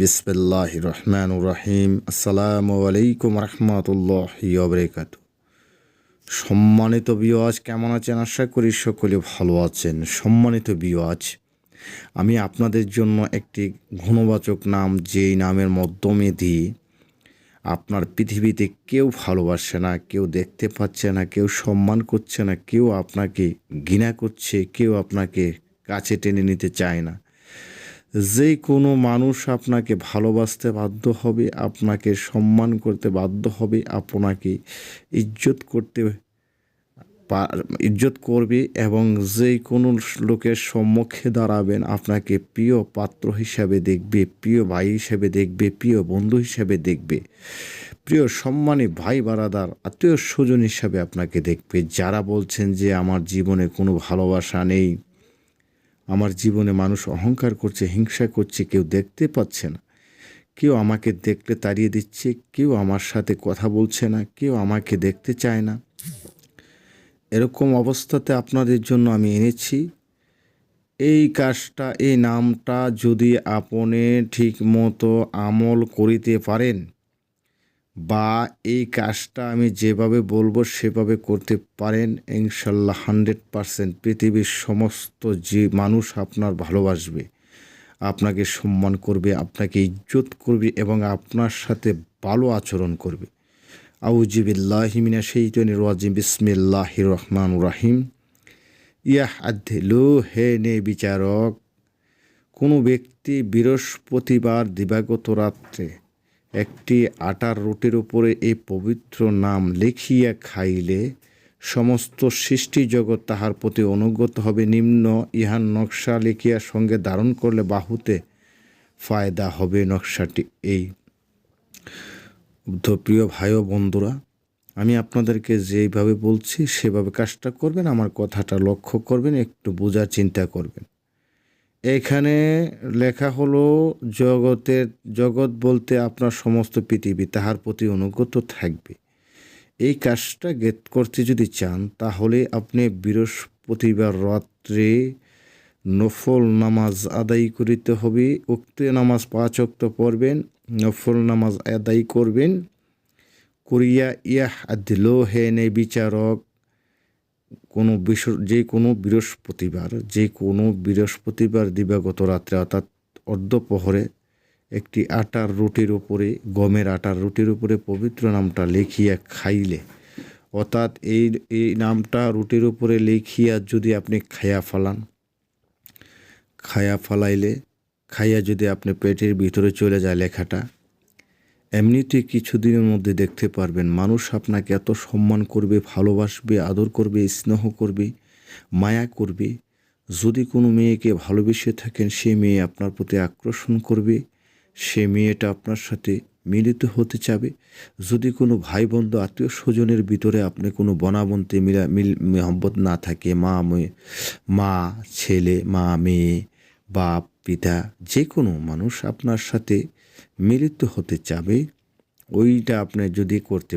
বিসমিল্লাহ রহমান রহিম আসসালামু আলাইকুম রহমতুল্লাহ বরকাত সম্মানিত বিওয়াজ কেমন আছেন? আশা করি সকলে ভালো আছেন। সম্মানিত বিওয়াজ আমি আপনাদের জন্য একটি গুণবাচক নাম, যেই নামের মাধ্যমে দিয়ে আপনার পৃথিবীতে কেউ ভালোবাসে না, কেউ দেখতে পাচ্ছে না, কেউ সম্মান করছে না, কেউ আপনাকে ঘৃণা করছে, কেউ আপনাকে কাছে টেনে নিতে চায় না। যে কোনো মানুষ আপনাকে ভালোবাসতে বাধ্য হবে, আপনাকে সম্মান করতে বাধ্য হবে, আপনাকে ইজ্জত করতে ইজ্জত করবে এবং যে কোনো লোকের সম্মুখে দাঁড়াবেন, আপনাকে প্রিয় পাত্র হিসাবে দেখবে, প্রিয় ভাই হিসাবে দেখবে, প্রিয় বন্ধু হিসাবে দেখবে, প্রিয় সম্মানী ভাই, বারাদার, আত্মীয় স্বজন হিসাবে আপনাকে দেখবে। যারা বলছেন যে আমার জীবনে কোনো ভালোবাসা নেই আমার জীবনে মানুষ অহংকার করছে, হিংসা করছে, কেউ দেখতে পাচ্ছে না। কেউ আমাকে দেখলে তাড়িয়ে দিচ্ছে, কেউ আমার সাথে কথা বলছে না, কেউ আমাকে দেখতে চায় না। এরকম অবস্থাতে আপনাদের জন্য আমি এনেছি। এই কাজটা, এই নামটা যদি আপনি ঠিক মতো আমল করিতে পারেন বা এই কাজটা আমি যেভাবে বলব সেভাবে করতে পারেন। ইনশাল্লাহ হান্ড্রেড পারসেন্ট পৃথিবীর সমস্ত যে মানুষ আপনার ভালোবাসবে। আপনাকে সম্মান করবে, আপনাকে ইজ্জত করবে এবং আপনার সাথে ভালো আচরণ করবে। আউজিবিল্লাহিমিনা সেইটনি রাজিম বিসমিল্লাহ রহমান রাহিম ইয়াহ আধেলু হে নে বিচারক কোনো ব্যক্তি বৃহস্পতিবার দিবাগত রাত্রে একটি আটার রুটির উপরে এই পবিত্র নাম লিখিয়া খাইলে সমস্ত সৃষ্টি জগৎ তাহার প্রতি অনুগত হবে। নিম্ন ইহার নকশা লিখিয়া সঙ্গে ধারণ করলে বাহুতে ফায়দা হবে নকশাটি এই। প্রিয় ভাই ও বন্ধুরা, আমি আপনাদেরকে যেইভাবে বলছি, সেভাবে কাজটা করবেন, আমার কথাটা লক্ষ্য করবেন, একটু বোঝার চিন্তা করবেন। এখানে লেখা হলো জগতের জগৎ বলতে আপনার সমস্ত পৃথিবী, তাহার প্রতি অনুগত থাকবে। এই কাজটা গেট করতে যদি চান, তাহলে আপনি বৃহস্পতিবার রাত্রে নফল নামাজ আদায় করিতে হবে। উক্ত নামাজ পাঁচ অক্ত পড়বেন, নফল নামাজ আদায় করবেন। করিয়া ইয়াহ আদিল, হে নে বিচারক কোনো বিশ, যে কোনো বৃহস্পতিবার, যে কোনো বৃহস্পতিবার দিবাগত রাত্রে, অর্থাৎ অর্ধপহরে একটি আটার রুটির উপরে, গমের আটার রুটির উপরে পবিত্র নামটা লিখিয়া খাইলে, অর্থাৎ এই এই নামটা রুটির উপরে লিখিয়া যদি আপনি খায়া ফালান খায়া ফালাইলে, খাইয়া যদি আপনি পেটের ভিতরে চলে যায় লেখাটা এমনিতে কিছুদিনের মধ্যে দেখতে পারবেন, মানুষ আপনাকে এত সম্মান করবে, ভালোবাসবে, আদর করবে, স্নেহ করবে, মায়া করবে। যদি কোনো মেয়েকে ভালোবেসে থাকেন, সে মেয়ে আপনার প্রতি আকর্ষণ করবে, সে মেয়েটা আপনার সাথে মিলিত হতে চাবে। যদি কোনো ভাই বন্ধু আত্মীয় স্বজনের ভিতরে আপনি কোনো বনাবন্তে, মিলা, মিল, মহব্বত না থাকে, মা মেয়ে মা, ছেলে, মা, মেয়ে, বাপ পিতা যে কোনো মানুষ আপনার সাথে মিলিত হতে চাবে ওইটা আপনি যদি করতে